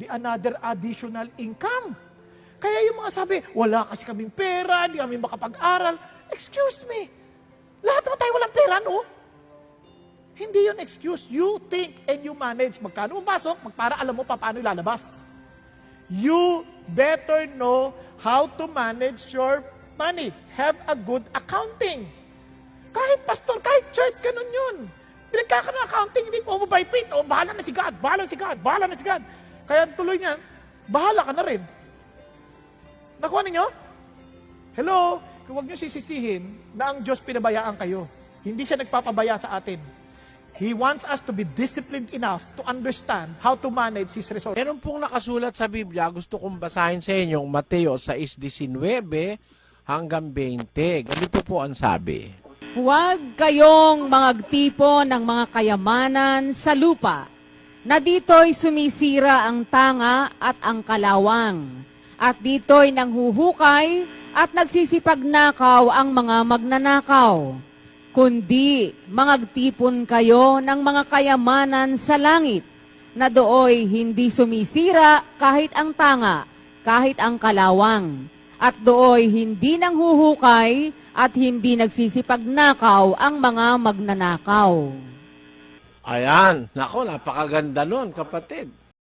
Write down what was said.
the another additional income. Kaya yung mga sabi, wala kasi kaming pera, di kami makapag-aral. Excuse me, lahat naman tayo walang pera, no? Hindi yun excuse. You think and you manage. Magkano pumasok, magpara alam mo pa paano ilalabas. You better know how to manage your money. Have a good accounting. Kahit pastor, kahit church, ganun yun. Pinagka ka ng accounting, hindi mo by faith. O, bahala na si God, bahala na si God, bahala na si God. Kaya tuloy niyan, bahala ka na rin. Nakuha ninyo? Hello? Huwag niyo sisisihin na ang Diyos pinabayaan kayo. Hindi siya nagpapabaya sa atin. He wants us to be disciplined enough to understand how to manage His resources. Meron pong nakasulat sa Biblia, gusto kong basahin sa inyo, Mateo 6.19 hanggang 20. Ganito po ang sabi. Huwag kayong magtipo ng mga kayamanan sa lupa, na dito'y sumisira ang tanga at ang kalawang, at dito'y nanghuhukay at nagsisipagnakaw ang mga magnanakaw. Kundi mangagtipon kayo ng mga kayamanan sa langit, na dooy hindi sumisira kahit ang tanga, kahit ang kalawang, at dooy hindi nanghuhukay at hindi nagsisipagnakaw ang mga magnanakaw. Ayan, nako, napakaganda nun, kapatid.